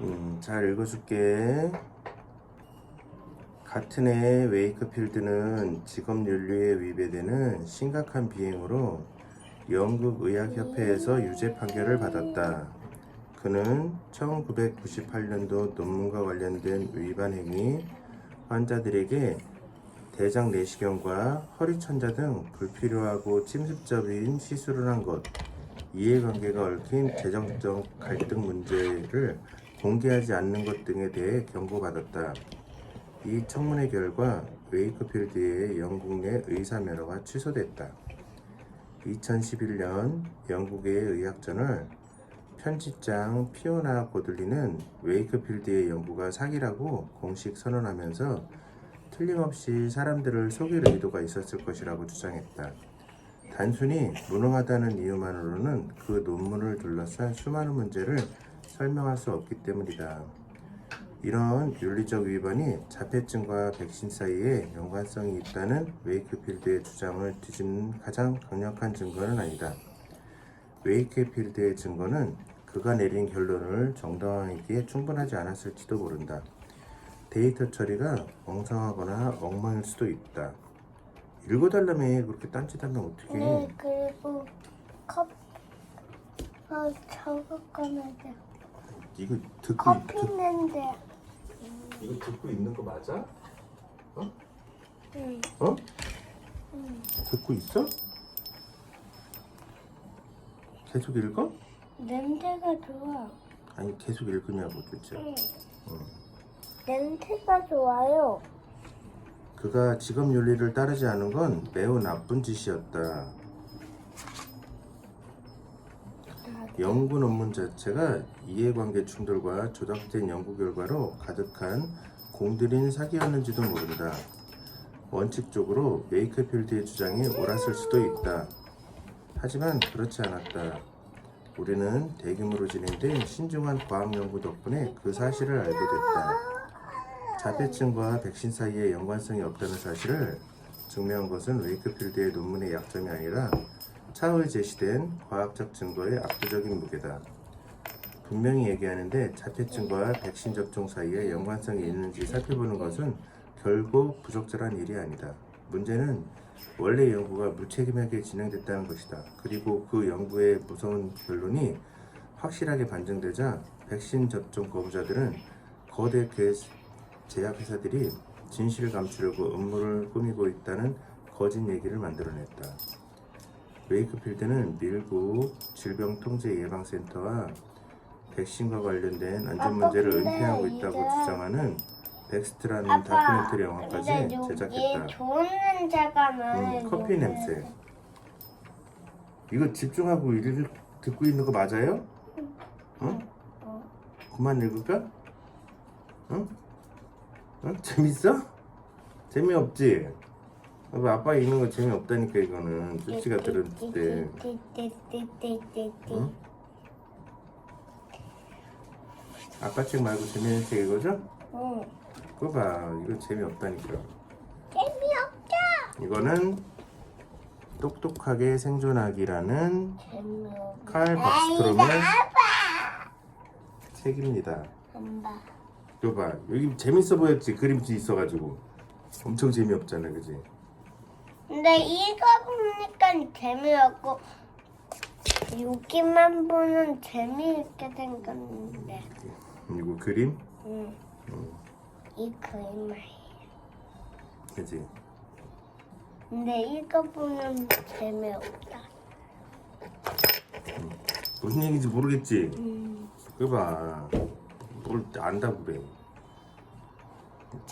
음, 잘 읽어줄게. 같은 해 웨이크필드는 직업 윤리에 위배되는 심각한 비행으로 영국 의학협회에서 유죄 판결을 받았다. 그는 1998년도 논문과 관련된 위반 행위, 환자들에게 대장 내시경과 허리 천자 등 불필요하고 침습적인 시술을 한 것, 이해관계가 얽힌 재정적 갈등 문제를 공개하지 않는 것 등에 대해 경고받았다. 이 청문회 결과 웨이크필드의 영국 내 의사 면허가 취소됐다. 2011년 영국의 의학저널 편집장 피오나 고들리는 웨이크필드의 연구가 사기라고 공식 선언하면서 틀림없이 사람들을 속일 의도가 있었을 것이라고 주장했다. 단순히 무능하다는 이유만으로는 그 논문을 둘러싼 수많은 문제를 설명할 수 없기 때문이다. 이런 윤리적 위반이 자폐증과 백신 사이에 연관성이 있다는 웨이크필드의 주장을 뒤집는 가장 강력한 증거는 아니다. 웨이크필드의 증거는 그가 내린 결론을 정당화하기에 충분하지 않았을지도 모른다. 데이터 처리가 엉성하거나 엉망일 수도 있다. 읽어달라며 그렇게 딴짓하면 어떻게? 네, 그리고 컵, 어, 저거 꺼내자. 이거 듣고 커피 듣, 냄새. 이거 듣고 있는 거 맞아? 응. 어? 응. 듣고 있어? 계속 읽어? 냄새가 좋아. 아니 계속 읽으냐고 도대체. 응. 응. 냄새가 좋아요. 그가 직업 윤리를 따르지 않은 건 매우 나쁜 짓이었다. 연구 논문 자체가 이해관계 충돌과 조작된 연구 결과로 가득한 공들인 사기였는지도 모른다. 원칙적으로 웨이크필드의 주장이 옳았을 수도 있다. 하지만 그렇지 않았다. 우리는 대규모로 진행된 신중한 과학 연구 덕분에 그 사실을 알게 됐다. 자폐증과 백신 사이에 연관성이 없다는 사실을 증명한 것은 웨이크필드의 논문의 약점이 아니라 차후에 제시된 과학적 증거의 압도적인 무게다. 분명히 얘기하는데 자폐증과 백신 접종 사이에 연관성이 있는지 살펴보는 것은 결국 부적절한 일이 아니다. 문제는 원래 연구가 무책임하게 진행됐다는 것이다. 그리고 그 연구의 무서운 결론이 확실하게 반증되자 백신 접종 거부자들은 거대 개- 제약회사들이 진실을 감추려고 음모를 꾸미고 있다는 거짓 얘기를 만들어냈다. 웨이크필드는 미국 질병통제 예방센터와 백신과 관련된 안전 문제를 은폐하고 있다고 주장하는 텍스트라는 아빠, 다큐멘터리 영화까지 근데 여기 제작했다. 좋은 냄새가. 음, 커피 냄새. 이거 집중하고 읽 듣고 있는 거 맞아요? 어? 어. 그만 읽을까? 응? 어? 재밌어? 재미없지? 아빠, 아빠 읽는 거 재미없다니까 이거는 쭈치가 들을 때 응? 아빠 책 말고 재미있는 책 읽어줘? 응. 그거 봐 이거 재미없다니까 재미없다. 이거는 똑똑하게 생존하기라는 재미없다. 칼 박스트롬의 책입니다 엄마. 이거 봐 여기 재밌어 보였지 그림도 있어가지고 엄청 재미없잖아 그지? 근데 이거 보니까 재미없고 여기만 보면 재미있게 생겼는데. 이거 그림? 응. 이 그림을. 그지? 근데 이거 보면 재미없다. 무슨 얘기인지 모르겠지? 음. 그거 봐. 뭘 안다고 그래.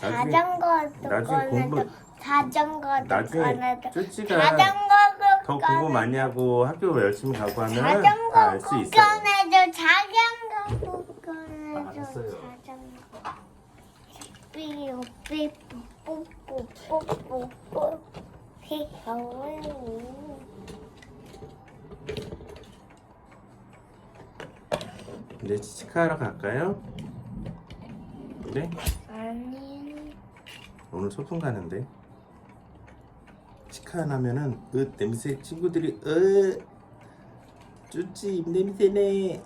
나중에, 자전거도 나중에 공부- 꺼내도 자전거도 나중에 꺼내도 쭈찌가 자전거도 더 꺼내- 공부 많이 하고 학교 열심히 가고 하면 다알 자전거 수 있어. 꺼내도 자전거 꺼내도 알았어요. 자전거 삐요 삐뽀 뽀뽀 뽀뽀 뽀 귀여워 이제 치카하러 갈까요? 그래? 아니 오늘 소풍 가는데 치칸 하면은 으 그 냄새 친구들이 어, 으 쭈찌 입냄새네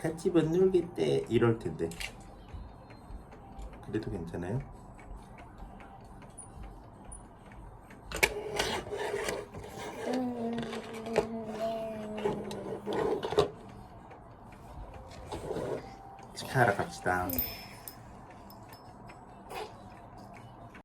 같이 못 놀겠대 이럴 텐데 그래도 괜찮아요? 치카하러 갑시다.